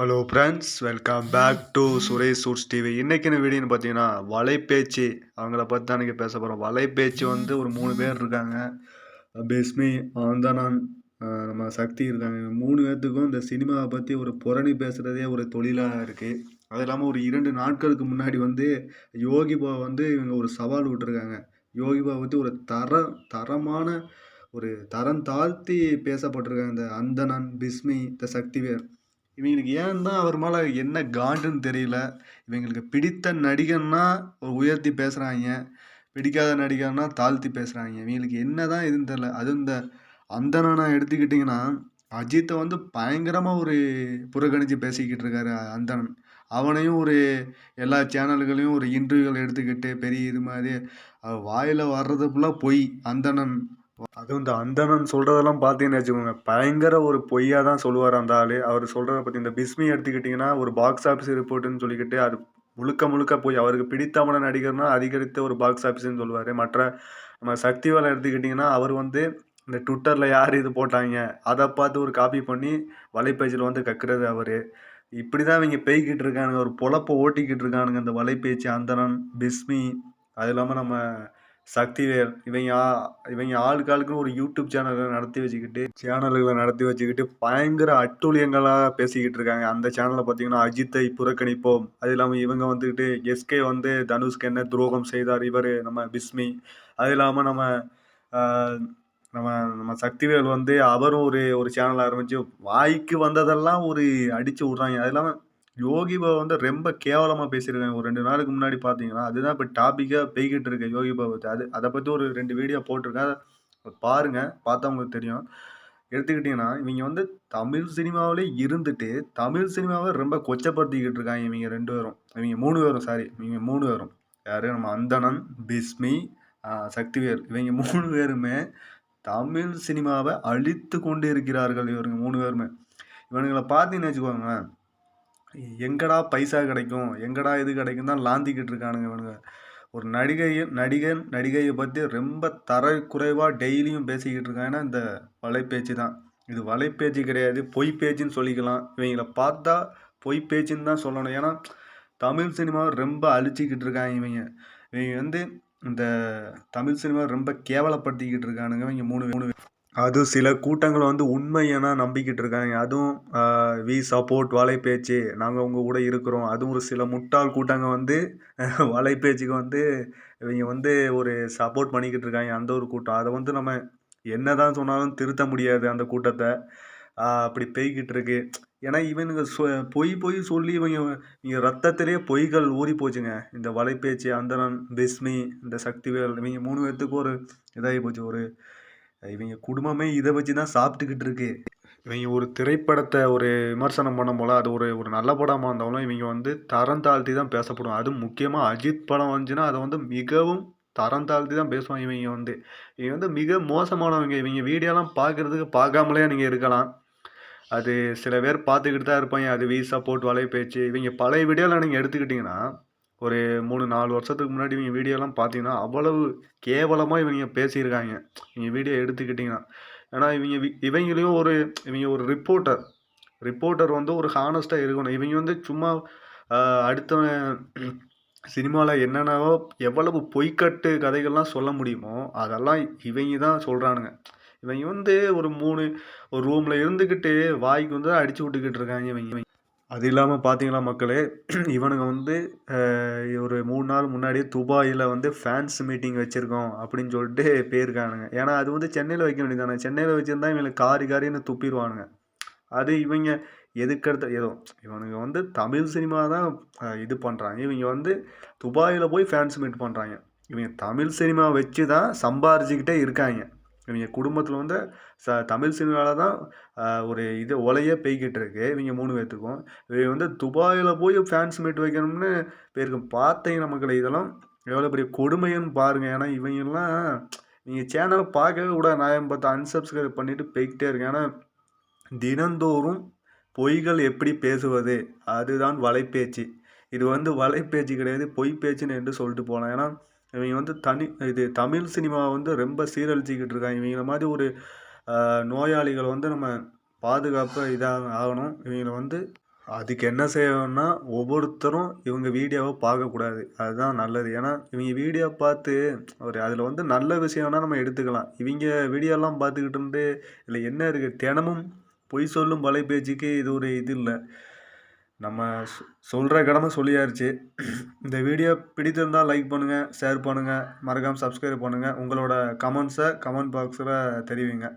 Hello friends welcome back to Suresh suits TV இன்றைக்கின வீடியோன்னு பார்த்தீங்கன்னா வலைப்பேச்சு. அவங்கள பற்றி தான் இன்றைக்கி பேச போகிறோம் வலைப்பேச்சு வந்து ஒரு மூணு பேர் இருக்காங்க. பெஸ்மி ஆந்தனான் நம்ம சக்தி இருக்காங்க. இவங்க மூணு பேர்த்துக்கும் இந்த சினிமாவை பற்றி ஒரு புரணி பேசுகிறதே ஒரு தொழிலாக இருக்குது அது இல்லாமல் ஒரு இரண்டு நாட்களுக்கு முன்னாடி வந்து யோகிபா வந்து இவங்க ஒரு சவால் விட்டுருக்காங்க. யோகிபா பற்றி ஒரு தர தரமான ஒரு தரம் தாழ்த்தி பேசப்பட்டிருக்காங்க. இந்த அந்தணன் பிஸ்மி இந்த சக்திவேல் இவங்களுக்கு ஏன் தான் அவர் மேலே என்ன காண்டுன்னு தெரியல. இவங்களுக்கு பிடித்த நடிகன்னா ஒரு உயர்த்தி பேசுகிறாங்க பிடிக்காத நடிகர்னா தாழ்த்தி பேசுகிறாங்க இவங்களுக்கு என்ன தான் இதுன்னு தெரில அது இந்த அந்தணனை எடுத்துக்கிட்டிங்கன்னா அஜித்தை வந்து பயங்கரமாக ஒரு புறக்கணித்து பேசிக்கிட்டு இருக்காரு அந்தணன். அவனையும் ஒரு எல்லா சேனல்களையும் ஒரு இன்டர்வியூகள் எடுத்துக்கிட்டு பெரிய இது மாதிரி அவர் வாயில் வர்றது ஃபுல்லாக பொய் அந்தணன் அதுவும் இந்த அந்தணன் சொல்கிறதெல்லாம் பார்த்தீங்கன்னு வச்சுக்கோங்க. பயங்கர ஒரு பொய்யாக தான் சொல்லுவார் அந்த ஆள். அவர் சொல்கிறத பற்றி இந்த பிஸ்மி எடுத்துக்கிட்டிங்கன்னா ஒரு பாக்ஸ் ஆஃபீஸ் ரிப்போர்ட்டுன்னு சொல்லிக்கிட்டு அது முழுக்க முழுக்க போய் அவருக்கு பிடித்தமான நடிகர்னா அதிகரித்த ஒரு பாக்ஸ் ஆஃபீஸ்னு சொல்லுவார். மற்ற நம்ம சக்திவேலை எடுத்துக்கிட்டிங்கன்னா அவர் வந்து இந்த ட்விட்டரில் யார் இது போட்டாங்க அதை பார்த்து ஒரு காப்பி பண்ணி வலைப்பேச்சில் வந்து கக்குறது அவர். இப்படி தான் இவங்க பெய்கிட்டு இருக்கானுங்க. ஒரு பொழப்பை ஓட்டிக்கிட்டு இருக்கானுங்க இந்த வலைப்பேச்சு அந்தணன் பிஸ்மி. அது இல்லாமல் நம்ம சக்திவேல். இவங்க ஆ- இவங்க ஆளுக்கு ஆளுக்குன்னு ஒரு யூடியூப் சேனல்களை நடத்தி வச்சுக்கிட்டு சேனல்களை நடத்தி வச்சுக்கிட்டு பயங்கர அட்டூழியங்களாக பேசிக்கிட்டு இருக்காங்க. அந்த சேனலில் பார்த்தீங்கன்னா அஜித்தை புறக்கணிப்போம். அது இல்லாமல் இவங்க வந்துக்கிட்டு எஸ்கே வந்து தனுஷ்க்கு என்ன துரோகம் செய்தார் இவர் நம்ம பிஸ்மி. அது இல்லாமல் நம்ம நம்ம நம்ம சக்திவேல் வந்து அவரும் ஒரு ஒரு சேனல் ஆரம்பித்து வாய்க்கு வந்ததெல்லாம் ஒரு அடித்து விட்றாங்க. அது இல்லாமல் யோகி பாபா வந்து ரொம்ப கேவலமாக பேசியிருக்காங்க. ஒரு ரெண்டு நாளுக்கு முன்னாடி பார்த்தீங்கன்னா அதுதான் இப்போ டாப்பிக்காக போய்கிட்டு இருக்கு யோகி பாபா அது அதை பற்றி ஒரு ரெண்டு வீடியோ போட்டிருக்கேன். அதை பாருங்கள் பார்த்தா உங்களுக்கு தெரியும். எடுத்துக்கிட்டிங்கன்னா இவங்க வந்து தமிழ் சினிமாவிலே இருந்துட்டு தமிழ் சினிமாவை ரொம்ப கொச்சப்படுத்திக்கிட்டு இருக்காங்க இவங்க ரெண்டு பேரும். இவங்க மூணு பேரும் சாரி இவங்க மூணு பேரும். யார்? நம்ம அந்தணன் பிஸ்மி சக்திவேல். இவங்க மூணு பேருமே தமிழ் சினிமாவை அழித்து கொண்டு இருக்கிறார்கள் இவருங்க மூணு பேருமே. இவனுங்களை பார்த்தீங்கன்னு வச்சுக்கோங்களேன் எங்கடா பைசா கிடைக்கும்? எங்கடா இது கிடைக்கும் தான் லாந்திக்கிட்டு இருக்கானுங்க இவனுங்க. ஒரு நடிகையை நடிகன் நடிகையை பற்றி ரொம்ப தரக்குறைவாக டெய்லியும் பேசிக்கிட்டு இருக்காங்கன்னா இந்த வலைப்பேச்சு தான். இது வலைப்பேச்சு கிடையாது. பொய் பேச்சுன்னு சொல்லிக்கலாம். இவங்கள பார்த்தா பொய் பேச்சுன்னு தான் சொல்லணும். ஏன்னா தமிழ் சினிமாவை ரொம்ப அழிச்சிக்கிட்டு இருக்காங்க இவங்க. இவங்க வந்து இந்த தமிழ் சினிமாவை ரொம்ப கேவலப்படுத்திக்கிட்டு இருக்கானுங்க இவங்க மூணு மூணு அது சில கூட்டங்களை வந்து உண்மையென நம்பிக்கிட்டு இருக்காங்க. அதுவும் வி சப்போர்ட் வலைப்பேச்சு நாங்கள் உங்கள் கூட இருக்கிறோம். அதுவும் ஒரு சில முட்டாள் கூட்டங்க வந்து வலைப்பேச்சுக்கு வந்து இவங்க வந்து ஒரு சப்போர்ட் பண்ணிக்கிட்டு இருக்காங்க அந்த ஒரு கூட்டம். அதை வந்து நம்ம என்ன தான் சொன்னாலும் திருத்த முடியாது அந்த கூட்டத்தை. அப்படி பெய்கிட்டு இருக்கு. ஏன்னா இவனுங்க சொ- பொய் பொய் சொல்லி இவங்க இவங்க ரத்தத்திலேயே பொய்கள் ஊறி போச்சுங்க. இந்த வலைப்பேச்சு அந்தணன் பிஸ்மி இந்த சக்திவேல் இவங்க மூணு பேர்த்துக்கு ஒரு இதாகி போச்சு. ஒரு இவங்க குடும்பமே இதை வச்சு தான் சாப்பிட்டுக்கிட்டு இருக்கு. இவங்க ஒரு திரைப்படத்தை ஒரு விமர்சனம் பண்ணும் போல அது ஒரு ஒரு நல்ல படமாக இருந்தாலும் இவங்க வந்து தரம் தாழ்த்தி தான் பேசப்படும். அதுவும் முக்கியமாக அஜித் படம் வந்துச்சுன்னா அதை வந்து மிகவும் தரம் தாழ்த்தி தான் பேசுவாங்க இவங்க வந்து. இவங்க வந்து மிக மோசமானவங்க. இவங்க வீடியோலாம் பார்க்குறதுக்கு பார்க்காமலே நீங்கள் இருக்கலாம். அது சில பேர் பார்த்துக்கிட்டு தான் இருப்பாங்க. அது வீ சப்போர்ட் வலைப்பேச்சு இவங்க பழைய வீடியோவில் நீங்கள் எடுத்துக்கிட்டிங்கன்னா ஒரு மூணு நாலு வருஷத்துக்கு முன்னாடி இவங்க வீடியோலாம் பார்த்தீங்கன்னா அவ்வளவு கேவலமாக இவங்க பேசியிருக்காங்க. இவங்க வீடியோ எடுத்துக்கிட்டிங்கன்னா. ஏன்னா இவங்க இவங்களையும் ஒரு இவங்க ஒரு ரிப்போர்ட்டர் ரிப்போர்ட்டர் வந்து ஒரு ஹானஸ்ட்டாக இருக்கணும். இவங்க வந்து சும்மா அடுத்த சினிமாவில் என்னென்னவோ எவ்வளவு பொய்க்கட்டு கதைகள்லாம் சொல்ல முடியுமோ அதெல்லாம் இவங்க தான் சொல்கிறானுங்க இவங்க வந்து ஒரு மூணு ஒரு ரூமில் இருந்துக்கிட்டு வாய்க்கு வந்து அடிச்சு விட்டுக்கிட்டு இருக்காங்க இவங்க இவங்க. அது இல்லாமல் பார்த்தீங்களா மக்களே இவனுங்க வந்து ஒரு மூணு நாள் முன்னாடியே துபாயில் வந்து ஃபேன்ஸ் மீட்டிங் வச்சுருக்கோம் அப்படின்னு சொல்லிட்டு போயிருக்கானுங்க. ஏன்னா அது வந்து சென்னையில் வைக்க வேண்டியதானே சென்னையில் வச்சுருந்தா இவங்களுக்கு காரி காரின்னு துப்பிடுவானுங்க. அது இவங்க எதுக்கடுத்த ஏதோ இவனுங்க வந்து தமிழ் சினிமா தான் இது பண்ணுறாங்க இவங்க வந்து துபாயில் போய் ஃபேன்ஸ் மீட் பண்ணுறாங்க இவங்க தமிழ் சினிமா வச்சு தான் சம்பாரிச்சுக்கிட்டே இருக்காங்க. இவங்க குடும்பத்தில் வந்து ச தமிழ் சினிமாவில் தான் ஒரு இது ஒலையே பெய்கிட்டு இருக்கு. இவங்க மூணு பேர்த்துக்கும் இவங்க வந்து துபாயில் போய் ஃபேன்ஸ் மீட் வைக்கணும்னு பேருக்கு பார்த்தீங்கன்னா மக்களை இதெல்லாம் எவ்வளோ பெரிய கொடுமைன்னு பாருங்கள் ஏன்னா இவங்கெல்லாம் நீங்கள் சேனலை பார்க்கவே கூட நான் பார்த்து அன்சப்ஸ்கிரைப் பண்ணிவிட்டு போய்கிட்டே இருக்கேன். ஏன்னா தினந்தோறும் பொய்கள் எப்படி பேசுவது? அதுதான் வலைப்பேச்சு. இது வந்து வலைப்பேச்சு கிடையாது பொய் பேச்சுன்னு என்று சொல்லிட்டு போகலாம் ஏன்னா இவங்க வந்து தனி இது தமிழ் சினிமாவை வந்து ரொம்ப சீரழிச்சிக்கிட்டு இருக்காங்க. இவங்கள மாதிரி ஒரு நோயாளிகள் நோயாளிகளை வந்து நம்ம பாதுகாப்பாக இதாக ஆகணும். இவங்களை வந்து அதுக்கு என்ன செய்யணும்னா ஒவ்வொருத்தரும் இவங்க வீடியோவை பார்க்கக்கூடாது. அதுதான் நல்லது. ஏன்னா இவங்க வீடியோ பார்த்து ஒரு அதில் வந்து நல்ல விஷயம்னா நம்ம எடுத்துக்கலாம். இவங்க வீடியோலாம் பார்த்துக்கிட்டு இருந்து இதில் என்ன இருக்குது தினமும் பொய் சொல்லும் வலை பேச்சுக்கு இது ஒரு இது இல்லை. நம்ம சொல்கிற கடமை சொல்லியாச்சு. இந்த வீடியோ பிடித்திருந்தால் லைக் பண்ணுங்கள் ஷேர் பண்ணுங்கள் மறக்காமல் சப்ஸ்கிரைப் பண்ணுங்கள் உங்களோட கமெண்ட்ஸை கமெண்ட் பாக்ஸில் தெரிவிங்க.